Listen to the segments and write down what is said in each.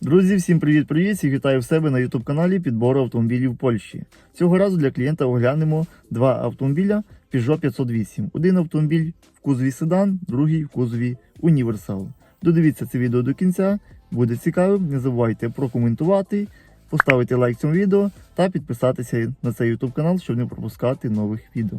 Друзі, всім привіт-привіт! Вітаю в себе на YouTube каналі підбору автомобілів Польщі. Цього разу для клієнта оглянемо два автомобіля Peugeot 508. Один автомобіль в кузові седан, другий в кузові універсал. Додивіться це відео до кінця, буде цікавим. Не забувайте прокоментувати, поставити лайк цьому відео та підписатися на цей YouTube канал, щоб не пропускати нових відео.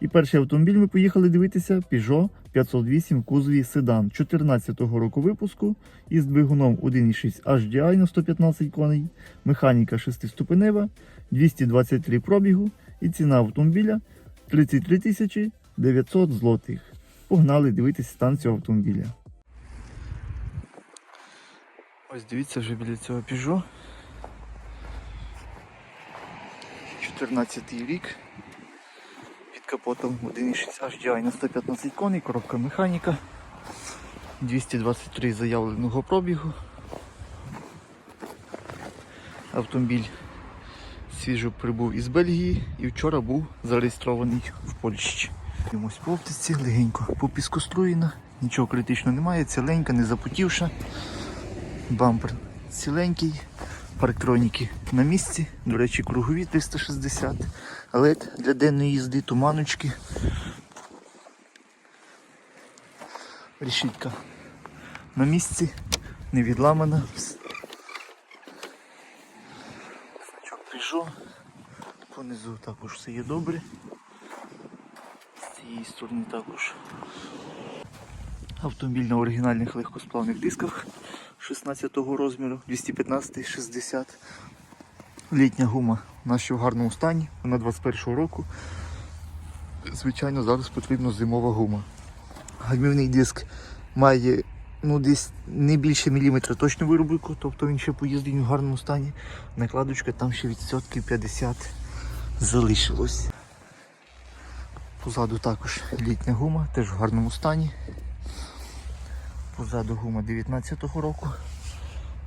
І перший автомобіль ми поїхали дивитися Peugeot 508 в кузові седан 2014 року випуску із двигуном 1.6 HDI на 115 коней, механіка 6-ступенева, 223 пробігу і ціна автомобіля 33 тисячі 900 злотих. Погнали дивитися стан цього автомобіля. Ось дивіться вже біля цього Peugeot. 14 рік. Під капотом 1.6 HDI на 115 коней, коробка механіка. 223 заявленого пробігу. Автомобіль свіжо прибув із Бельгії і вчора був зареєстрований в Польщі. Дивимось по оптиці, легенько по піскоструєна, нічого критичного немає, ціленька, не запотівша. Бампер ціленький, парктроніки на місці, до речі, кругові 360, LED для денної їзди, туманочки. Решітка на місці, не відламана. Значок Peugeot. Понизу також все є добре. З цієї сторони також. Автомобіль на оригінальних легкосплавних дисках 16 розміру, 215-60. Літня гума нас ще в гарному стані, вона 21 року. Звичайно, зараз потрібна зимова гума. Гальмівний диск має ну, десь не більше міліметра точну виробку, тобто він ще поїздить в гарному стані. Накладочка там ще відсотків 50 залишилось. Позаду також літня гума, теж в гарному стані. Позаду гума 19-го року.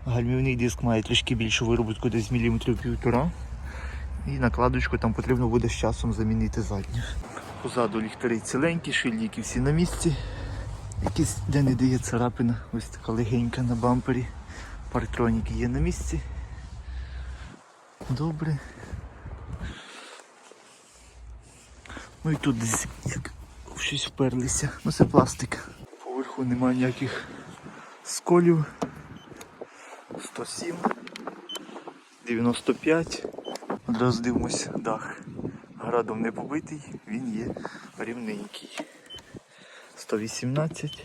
Гальмівний диск має трішки більшу виробітку, десь міліметрів півтора. І накладочку там потрібно буде з часом замінити задню. Позаду ліхтари ціленькі, шильники всі на місці. Якісь де не дає царапина, ось така легенька на бампері. Парктроніки є на місці. Добре. Ну і тут десь як щось вперлися. Ну це пластик. Поверху немає ніяких сколів. 107, 95. Одразу дивимося дах. Градом не побитий, він є рівненький. 118.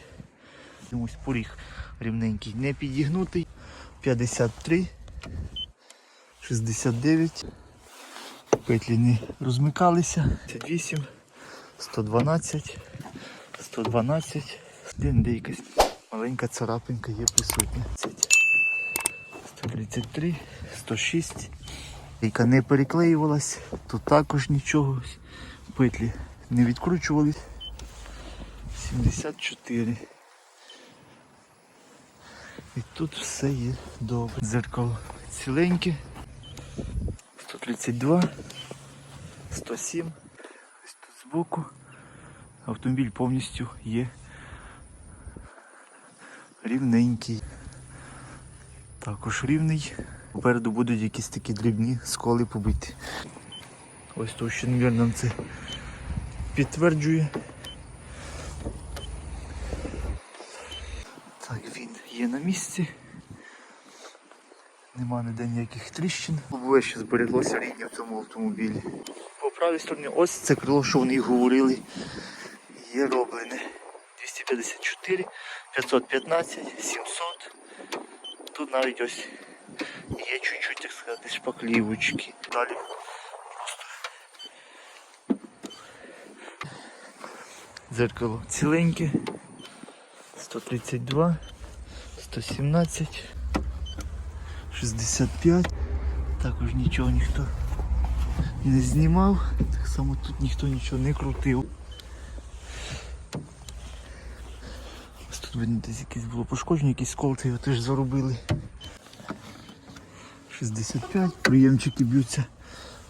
Дивимось поріг рівненький, не підігнутий. 53, 69. Петлі не розмикалися. 58, 112, 112. Де де якась маленька царапинка є присутня. 133, 106. Яка не переклеювалась, тут також нічого. Петлі не відкручувались. 74. І тут все є добре. Дзеркало ціленьке. 132, 107. Ось тут збоку. Автомобіль повністю є рівненький. Також рівний. Попереду будуть якісь такі дрібні сколи побиті. Ось то товщиномір нам це підтверджує. Так, він є на місці. Нема ніде ніяких тріщин. Лобове ще збереглося рідні в цьому автомобілі. По правій стороні ось це крило, що вони говорили, є роблене. 254, 515, 700. Тут навіть ось є чуть-чуть, так сказати, шпаклівочки. Далі просто дзеркало ціленьке. 132, 117, 65. Також нічого ніхто не знімав. Так само тут ніхто нічого не крутив. видно десь якесь було пошкодження, якісь сколти його теж заробили. 65, приємчики б'ються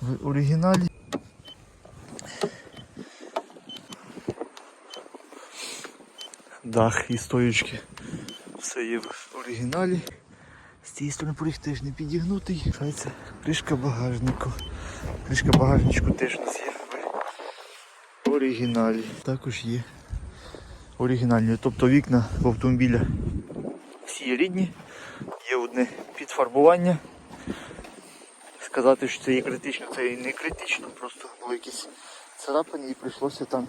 в оригіналі. Дах і стоючки. Все є в оригіналі. З цієї сторони поріг теж не підігнутий. Це кришка багажнику. Кришка багажничку теж у нас є в оригіналі. Також є оригінальні. Тобто вікна в автомобіля всі рідні. Є одне підфарбування. Сказати, що це є критично, це і не критично, просто були якісь царапини і прийшлося там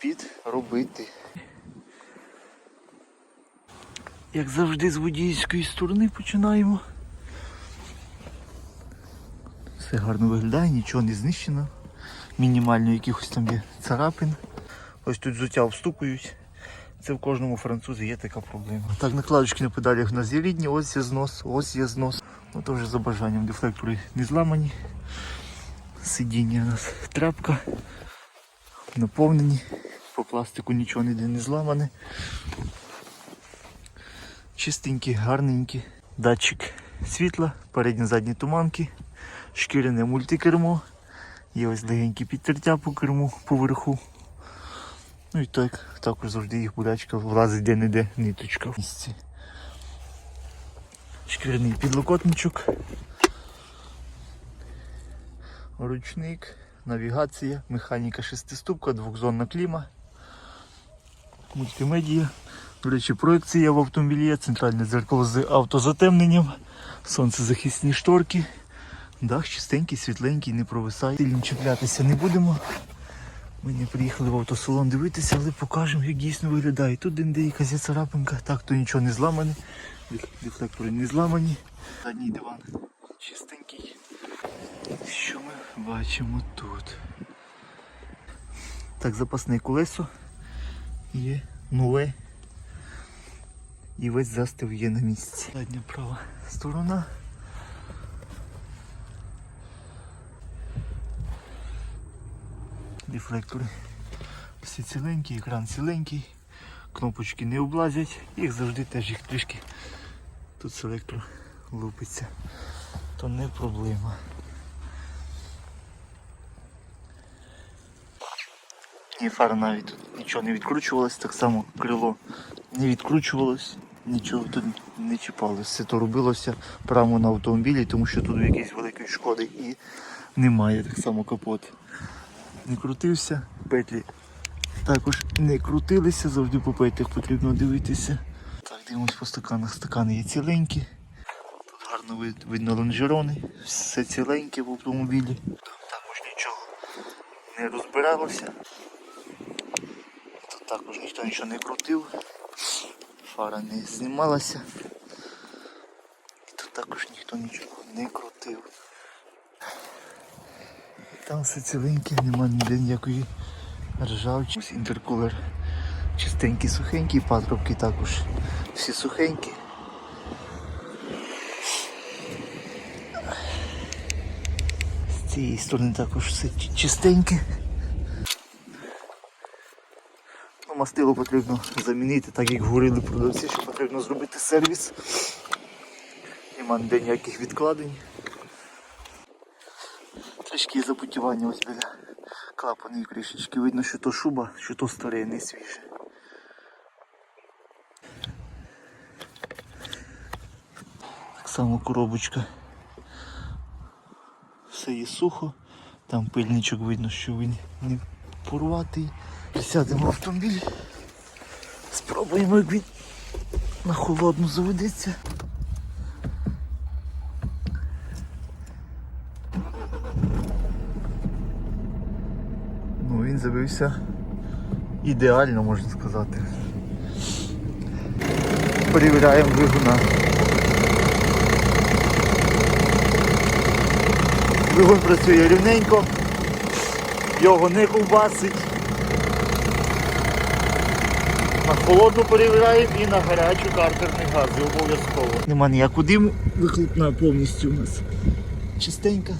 підробити. Як завжди з водійської сторони починаємо. Все гарно виглядає, нічого не знищено. Мінімально якихось там є царапин. Ось тут взуття встукують. Це в кожному французі є така проблема. Так, накладочки на педалях у нас є рідні, ось є знос, ось є знос. Ну то вже за бажанням дефлектори не зламані. Сидіння у нас тряпка. Наповнені. По пластику нічого ніде не зламане. Чистенькі, гарненькі. Датчик світла, передні задні туманки, шкіряне мультикермо. Є ось легенькі підтертя по керму поверху. Ну і так, також завжди їх будачка влазить де-не-де ниточка в місці. Шкіряний підлокотничок. Ручник, навігація, механіка шестиступка, двохзонна кліма, мультимедія. До речі, проекція в автомобілі є, центральне дзеркало з автозатемненням, сонцезахисні шторки, дах чистенький, світленький, не провисає. Сильно чіплятися не будемо. Ми не приїхали в автосалон дивитися, але покажемо, як дійсно виглядає. Тут де якась царапинка, так то нічого не зламане, дефлектори не зламані. Задній диван чистенький. Що ми бачимо тут? Так, запасне колесо є нове. І весь застив є на місці. Задня права сторона. Дефлектори всі ціленькі, екран ціленький, кнопочки не облазять, їх завжди теж їх трішки тут селектор лупиться, то не проблема. І фара навіть тут нічого не відкручувалось, так само крило не відкручувалось, нічого тут не чіпалось. Все то робилося прямо на автомобілі, тому що тут якоїсь великої шкоди і немає. Так само капот не крутився, петлі також не крутилися, завжди по петлях потрібно дивитися. Так, дивимось по стаканах. Стакани є ціленькі. Тут гарно видно лонжерони, все ціленьке в автомобілі. Також нічого не розбиралося. Тут також ніхто нічого не крутив, фара не знімалася. І тут також ніхто нічого не крутив. Там все ціленьке, нема ніде ніякої ржавчини. Ось інтеркулер чистенький, сухенький, патрубки також всі сухенькі. З цієї сторони також все чистеньке. Ну, мастило потрібно замінити, так як говорили продавці, що потрібно зробити сервіс. Нема ніде ніяких відкладень. Трішки запотівання ось біля клапаної кришечки. Видно, що то шуба, що то старе, не свіже. Так само коробочка. Все є сухо. Там пильничок видно, що він не порватий. Сядемо в автомобіль. Спробуємо, як він на холодну заведеться. Він завився ідеально, можна сказати. Перевіряємо двигуна. Двигун працює рівненько, його не ковбасить. На холодну перевіряємо і на гарячу картерний газ обов'язково. Нема ніякого диму, вихлопна повністю у нас чистенька.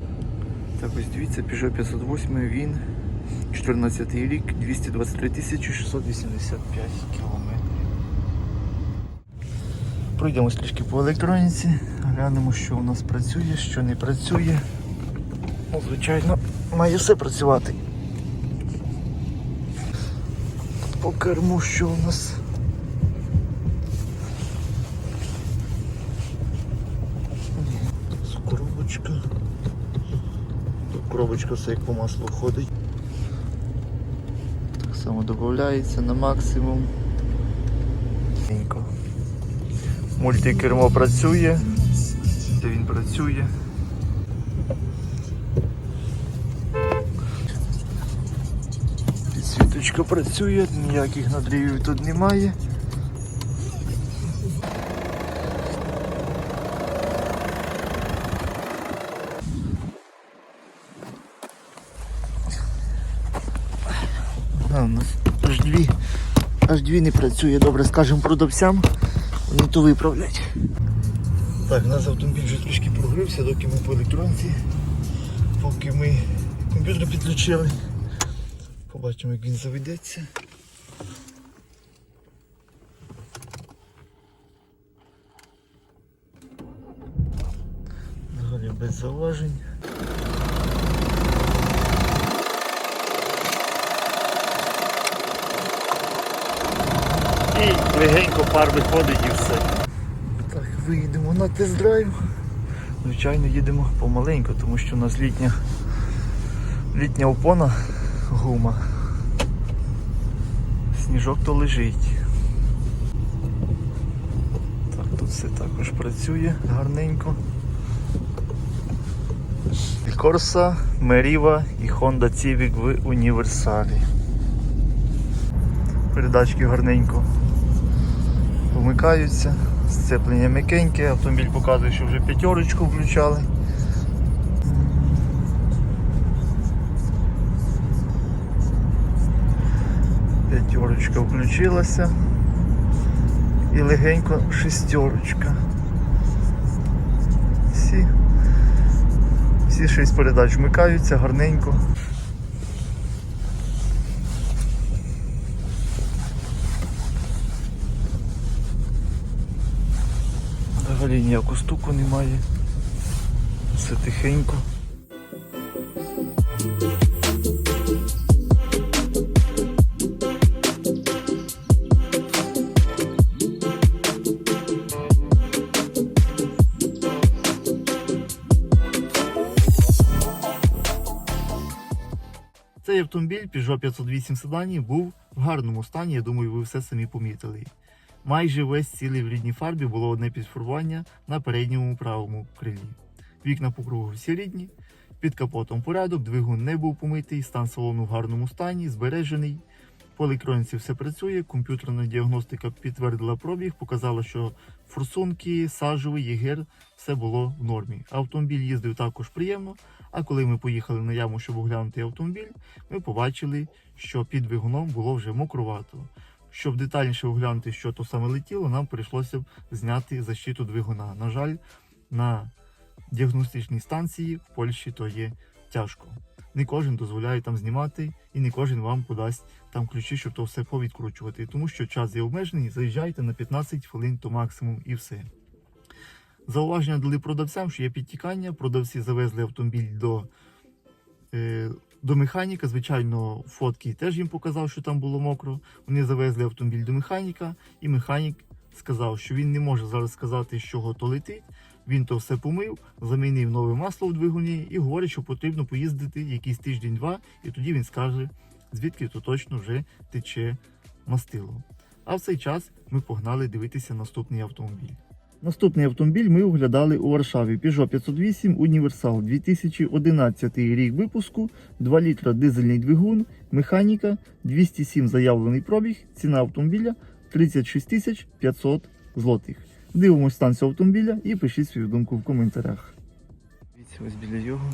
Так ось дивіться, Peugeot 508, він 14 рік, 223 685 кілометрів. Пройдемось трішки по електроніці, глянемо, що у нас працює, що не працює. Ну, звичайно, має все працювати. По керму що у нас? коробочка. Коробочка все як по маслу ходить. Само додається на максимум. Мультикермо працює. Де він працює? Підсвіточка працює, ніяких надрівів тут немає. А, у нас аж дві, аж дві не працює, добре, скажемо продавцям, вони то виправлять. Так, у нас автомобіль вже трішки прогрівся, доки ми по електронці, поки ми комп'ютер підключили. Побачимо, як він заведеться. Взагалі без зауважень. І легенько пар виходить і все. Так, виїдемо на тест-драйв. Звичайно, їдемо помаленьку, тому що у нас літня, літня опона гума. Сніжок то лежить. Так, тут все також працює гарненько. Corsa, Meriva і Honda Civic в універсалі. Передачки гарненько вмикаються, сцеплення м'якеньке, автомобіль показує, що вже п'ятерочку включали. П'ятерочка включилася і легенько шестерочка. Всі, всі шість передач вмикаються гарненько. Взагалі ніякого стуку немає. Все тихенько. Цей автомобіль Peugeot 508 седані був в гарному стані, я думаю, ви все самі помітили. Майже весь цілий в рідній фарбі було одне підфарбування на передньому правому крилі. Вікна по кругу всі рідні, під капотом порядок, двигун не був помитий, стан салону в гарному стані, збережений. По електроніці все працює, комп'ютерна діагностика підтвердила пробіг, показала, що форсунки, сажовий, єгер, все було в нормі. Автомобіль їздив також приємно. А коли ми поїхали на яму, щоб оглянути автомобіль, ми побачили, що під двигуном було вже мокровато. Щоб детальніше оглянути, що то саме летіло, нам прийшлося б зняти защиту двигуна. На жаль, на діагностичній станції в Польщі то є тяжко. Не кожен дозволяє там знімати, і не кожен вам подасть там ключі, щоб то все повідкручувати. Тому що час є обмежений, заїжджайте на 15 хвилин то максимум і все. Зауваження дали продавцям, що є підтікання. Продавці завезли автомобіль до, е, до механіка. Звичайно, фотки теж їм показав, що там було мокро. Вони завезли автомобіль до механіка, і механік сказав, що він не може зараз сказати, з чого то летить. Він то все помив, замінив нове масло в двигуні і говорить, що потрібно поїздити якийсь тиждень-два, і тоді він скаже, звідки то точно вже тече мастило. А в цей час ми погнали дивитися наступний автомобіль. Наступний автомобіль ми оглядали у Варшаві. Peugeot 508 Універсал 2011 рік випуску, 2 літра дизельний двигун, механіка, 207 заявлений пробіг, ціна автомобіля 36 тисяч 500 злотих. Дивимось стан цього автомобіля і пишіть свою думку в коментарях. Дивіться ось біля його.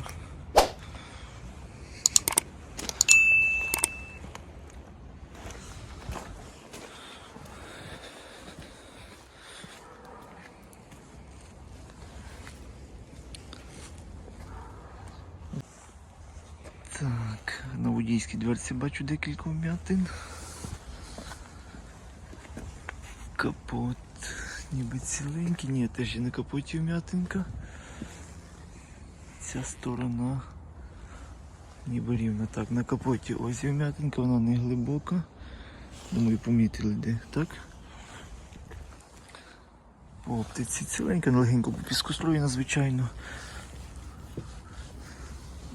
Так, на дверці бачу декілька вмятин. Капот ніби ціленький, ні, теж і на капоті вмятинка. Ця сторона ніби рівна. Так, на капоті ось вмятинка, вона не глибока. Думаю, помітили де, так? По оптиці ціленька, легенько по піскоструєна, звичайно.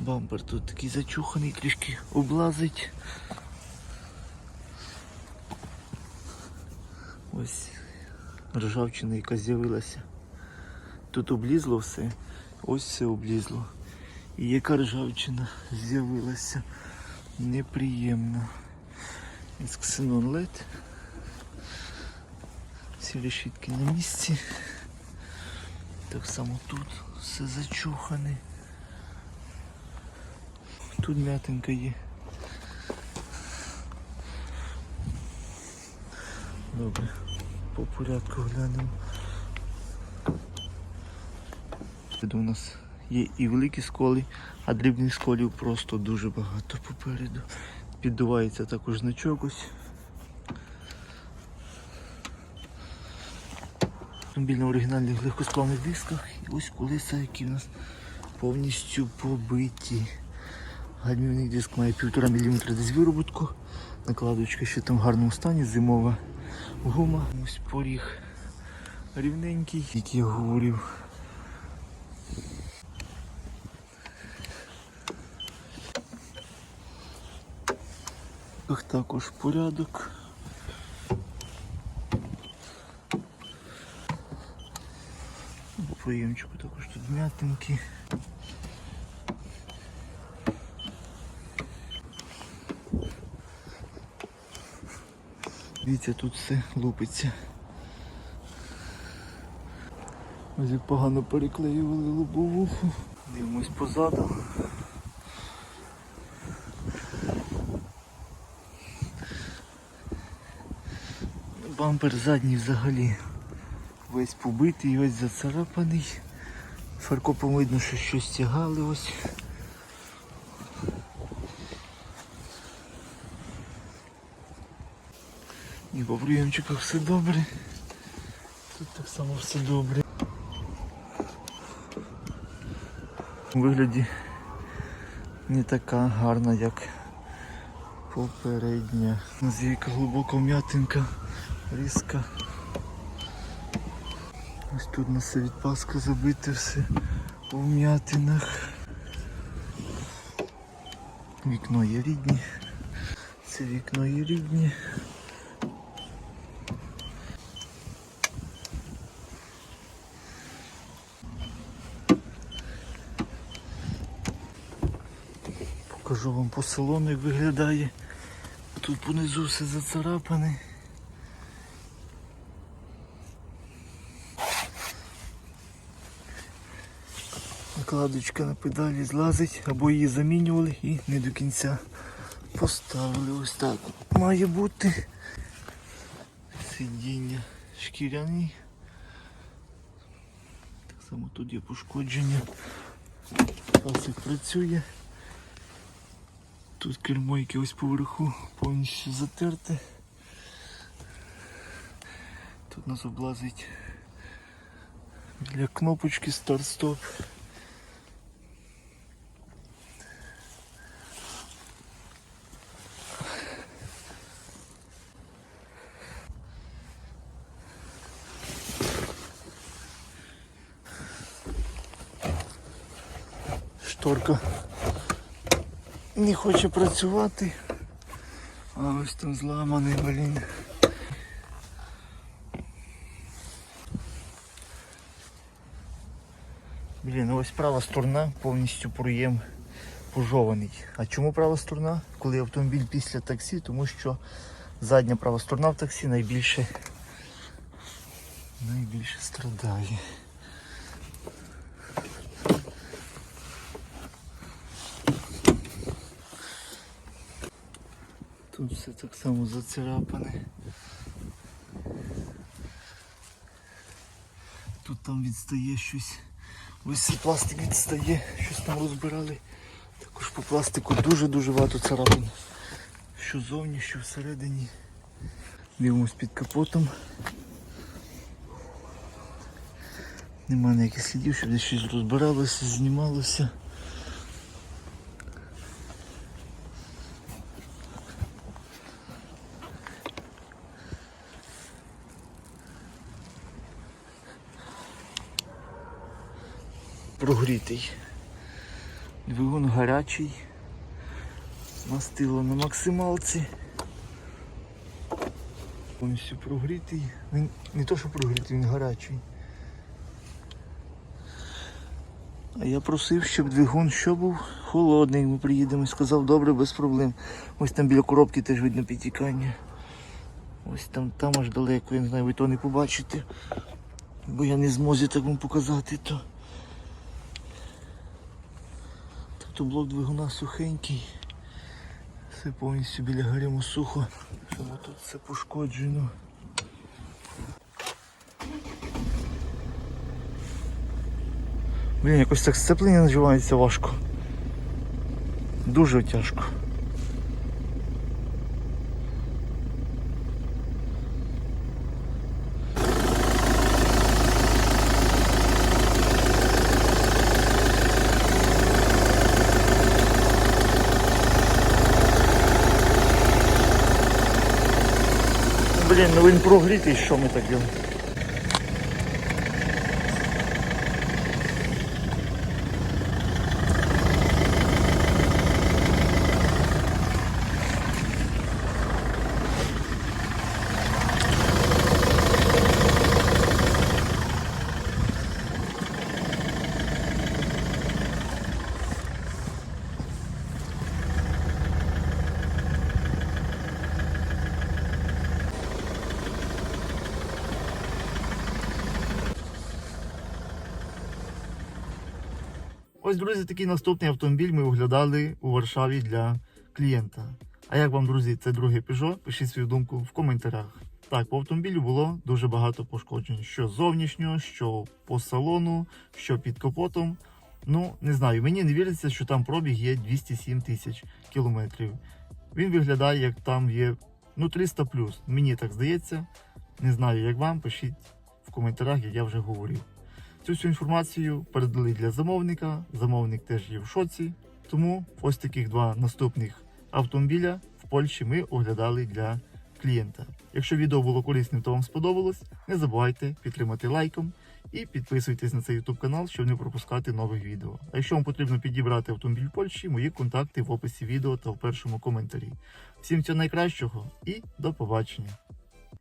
Бампер тут такий зачуханий, трішки облазить. Ось ржавчина, яка з'явилася. Тут облізло все, ось все облізло. І яка ржавчина з'явилася. Неприємно. Із ксенон LED. Всі решітки на місці. Так само тут все зачухане. Тут м'ятинка є. Добре, по порядку глянемо. Тут у нас є і великі сколи, а дрібних сколів просто дуже багато попереду. Піддувається також значок ось. Автомобіль на оригінальних легкосплавних дисках. І ось колеса, які в нас повністю побиті. Гальмівний диск має 1,5 мм десь вироботку. Накладочка ще там в гарному стані, зимова гума. Ось поріг рівненький, як я говорив. Тут також порядок. По проємчику також тут м'ятинки. Дивіться, тут все лупиться. Ось як погано переклеювали лобовуху. Дивимось позаду. Бампер задній взагалі весь побитий, ось зацарапаний. Фаркопом видно, що щось тягали ось. І по прийомчиках все добре. Тут так само все добре. У вигляді не така гарна, як попередня. Яка глибока м'ятинка, різка. Ось тут на все від паска забите все у м'ятинах. Вікно є рідні. Це вікно є рідні. Покажу вам по салону, як виглядає. Тут понизу все зацарапане. Накладочка на педалі злазить, або її замінювали і не до кінця поставили. Ось так має бути. Сидіння шкіряні. Так само тут є пошкодження. Пасик працює. Тут кермо яке ось поверху повністю затерте. Тут нас облазить біля кнопочки старт-стоп. Шторка не хоче працювати. А ось там зламаний, блін. Блін, ось права сторона повністю проєм пожований. А чому права сторона? Коли автомобіль після таксі, тому що задня права сторона в таксі найбільше найбільше страдає. Тут все так само зацарапане. Тут там відстає щось. Ось цей пластик відстає, щось там розбирали. Також по пластику дуже-дуже багато царапин. Що зовні, що всередині. Дивимось під капотом. Нема ніяких слідів, щоб десь щось розбиралося, знімалося. Прогрітий. Двигун гарячий. Мастило на максималці. Повністю прогрітий. Він не то, що прогрітий, він гарячий. А я просив, щоб двигун що був холодний. Ми приїдемо і сказав, добре, без проблем. Ось там біля коробки теж видно підтікання. Ось там, там аж далеко, я не знаю, ви то не побачите. Бо я не зможу так вам показати то. Тобто блок двигуна сухенький. Все повністю біля гарему сухо. Тому тут все пошкоджено. Блін, якось так сцеплення наживається важко. Дуже тяжко. Блін, ну він прогрітий, що ми так робимо? Ось, друзі, такий наступний автомобіль ми оглядали у Варшаві для клієнта. А як вам, друзі, це другий Peugeot? Пишіть свою думку в коментарях. Так, по автомобілю було дуже багато пошкоджень. Що зовнішнього, що по салону, що під капотом. Ну, не знаю, мені не віриться, що там пробіг є 207 тисяч кілометрів. Він виглядає, як там є ну 300 плюс. Мені так здається. Не знаю, як вам. Пишіть в коментарях, як я вже говорив. Цю всю інформацію передали для замовника. Замовник теж є в шоці. Тому ось таких два наступних автомобіля в Польщі ми оглядали для клієнта. Якщо відео було корисним та вам сподобалось, не забувайте підтримати лайком і підписуйтесь на цей YouTube канал, щоб не пропускати нових відео. А якщо вам потрібно підібрати автомобіль в Польщі, мої контакти в описі відео та в першому коментарі. Всім всього найкращого і до побачення!